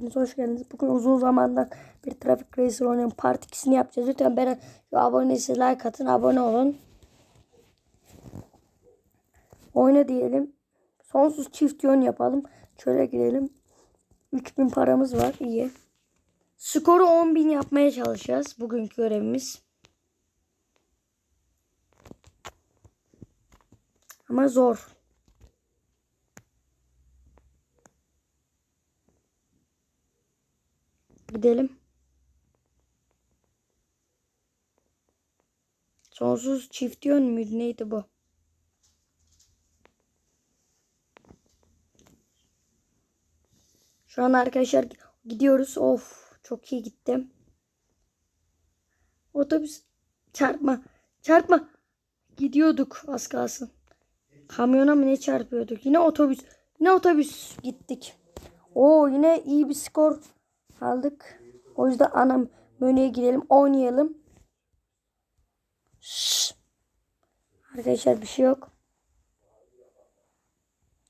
Hoş geldiniz. Bugün uzun zamandan bir Traffic Racer oynuyorum. Part 2'sini yapacağız. Lütfen bana şu abonesi like atın. Abone olun. Oyna diyelim. Sonsuz çift yön yapalım. Şöyle girelim. 3000 paramız var. İyi. Skoru 10.000 yapmaya çalışacağız. Bugünkü görevimiz. Ama zor. Gidelim. Sonsuz çift yön müydü? Neydi bu? Şu an arkadaşlar gidiyoruz. Of çok iyi gittim. Otobüs çarpma. Çarpma. Gidiyorduk az kalsın. Kamyona mı ne çarpıyorduk? Yine otobüs. Yine otobüs gittik. Oo yine iyi bir skor aldık. O yüzden ana menüye girelim. Oynayalım. Şşş. Arkadaşlar bir şey yok.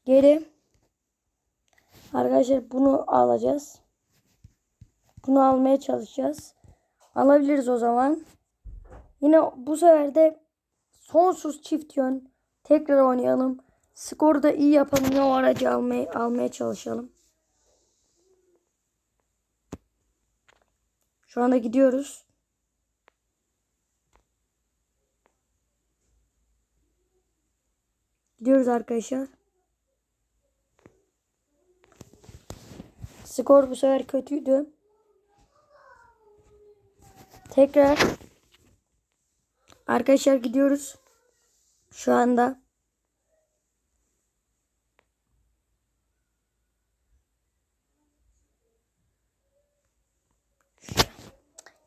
Geri. Arkadaşlar bunu alacağız. Bunu almaya çalışacağız. Alabiliriz o zaman. Yine bu sefer de sonsuz çift yön. Tekrar oynayalım. Skoru da iyi yapalım. Ne o aracı almaya, almaya çalışalım. Şu anda gidiyoruz. Gidiyoruz arkadaşlar. Skor bu sefer kötüydü. Tekrar arkadaşlar gidiyoruz. Şu anda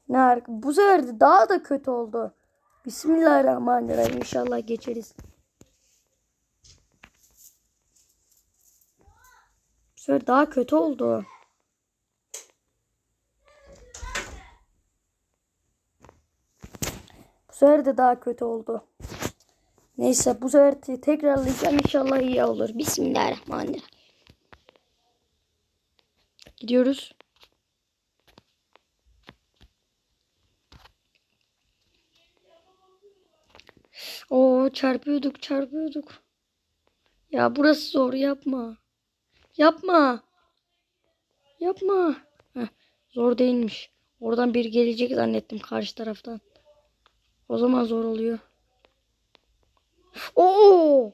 Ne bu sefer de daha da kötü oldu. Bismillahirrahmanirrahim. İnşallah geçeriz. Bu sefer daha kötü oldu. Bu sefer de daha kötü oldu. Neyse bu sefer te- tekrarlayacağım. İnşallah iyi olur. Bismillahirrahmanirrahim. Gidiyoruz. Çarpıyorduk çarpıyorduk. Ya burası zor yapma. Yapma. Yapma. Heh, zor değilmiş. Oradan bir gelecek zannettim karşı taraftan. O zaman zor oluyor. Oo!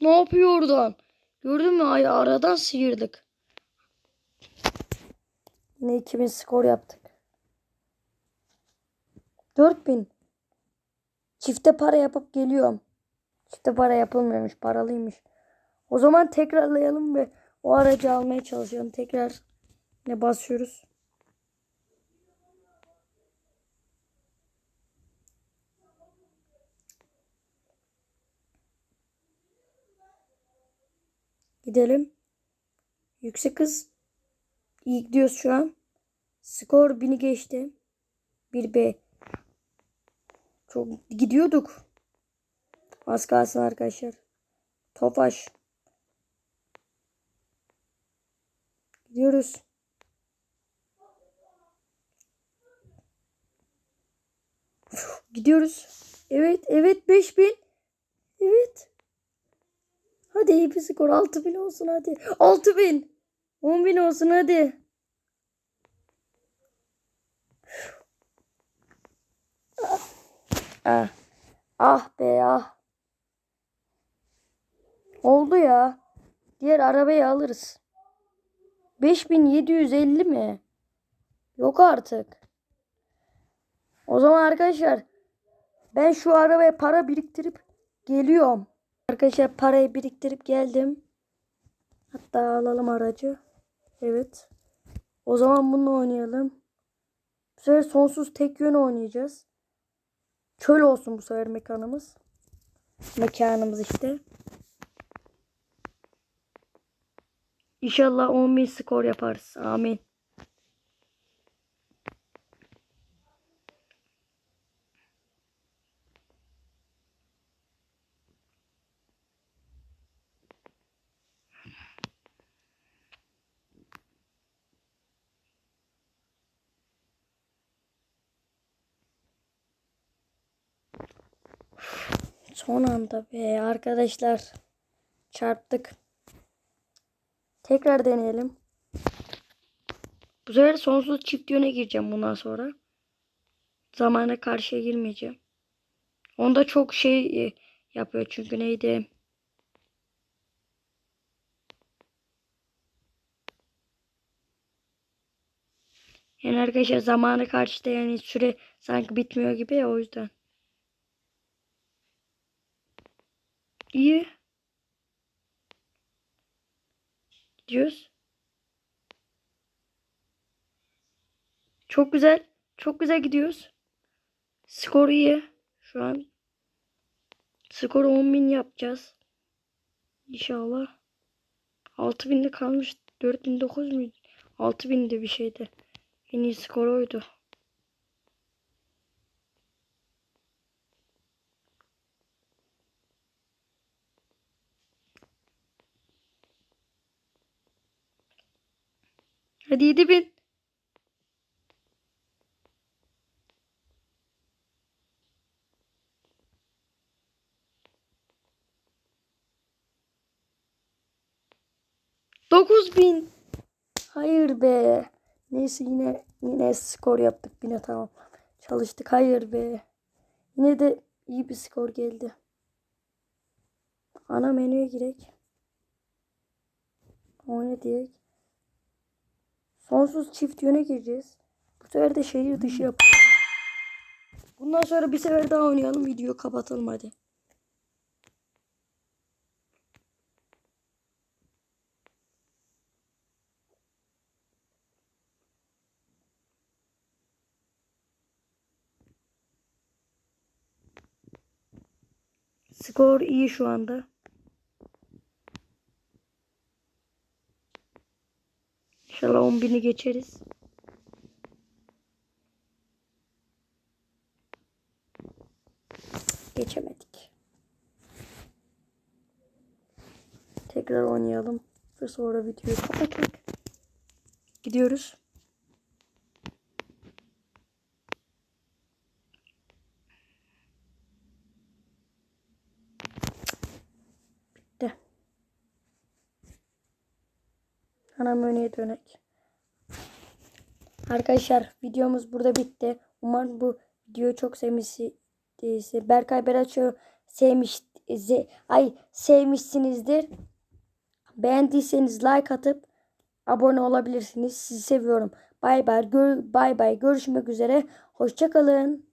Ne yapıyor oradan? Gördün mü? Ay aradan sıyırdık. Yine 2000 skor yaptık. 4000. Çifte para yapıp geliyorum. Çifte para yapılmıyormuş. Paralıymış. O zaman tekrarlayalım ve o aracı almaya çalışalım. Tekrar ne basıyoruz? Gidelim. Yüksek hız. İyi gidiyoruz şu an. Skor 1000'i geçti. 1B. Çok gidiyorduk. Az kalsın arkadaşlar. Tofaş. Gidiyoruz. Gidiyoruz. Evet, evet 5000. Evet. Hadi iyi bir skor 6000 olsun hadi. 6000. 10000 olsun hadi. Ah. Ah be ah. Oldu ya. Diğer arabayı alırız. 5750 mi? Yok artık. O zaman arkadaşlar ben şu arabaya para biriktirip geliyorum. Arkadaşlar parayı biriktirip geldim. Hatta alalım aracı. Evet. O zaman bunu oynayalım. Bu sefer sonsuz tek yön oynayacağız. Çöl olsun bu sefer mekanımız. Mekanımız işte. İnşallah 10.000 skor yaparız. Amin. Son anda be arkadaşlar. Çarptık. Tekrar deneyelim. Bu sefer sonsuz çift yöne gireceğim bundan sonra. Zamana karşıya girmeyeceğim. Onda çok şey e, yapıyor çünkü neydi? Yani arkadaşlar zamanı karşıda yani süre sanki bitmiyor gibi ya o yüzden. İyi. Gidiyoruz. Çok güzel. Çok güzel gidiyoruz. Skor iyi. Şu an. Skoru 10.000 yapacağız. İnşallah. 6000'de kalmış. 4009 muydu? 6000'de bir şeydi. En iyi skor oydu. Hadi 7000. Dokuz bin. Hayır be. Neyse yine yine skor yaptık yine tamam. Çalıştık. Hayır be. Yine de iyi bir skor geldi. Ana menüye girek. Oyna diyek. Sonsuz çift yöne gireceğiz. Bu sefer de şehir dışı yapalım. Bundan sonra bir sefer daha oynayalım. Videoyu kapatalım hadi. Skor iyi şu anda. İnşallah 10.000'i geçeriz. Geçemedik. Tekrar oynayalım ve sonra videoyu kapattık. Gidiyoruz. Bitti. Ana menüye dönek. Arkadaşlar videomuz burada bitti. Umarım bu videoyu çok sevmişsiniz. Berkay Beraç'ı sevmiş ay sevmişsinizdir. Beğendiyseniz like atıp abone olabilirsiniz. Sizi seviyorum. Bay bay. Gör, bay bay. Görüşmek üzere. Hoşça kalın.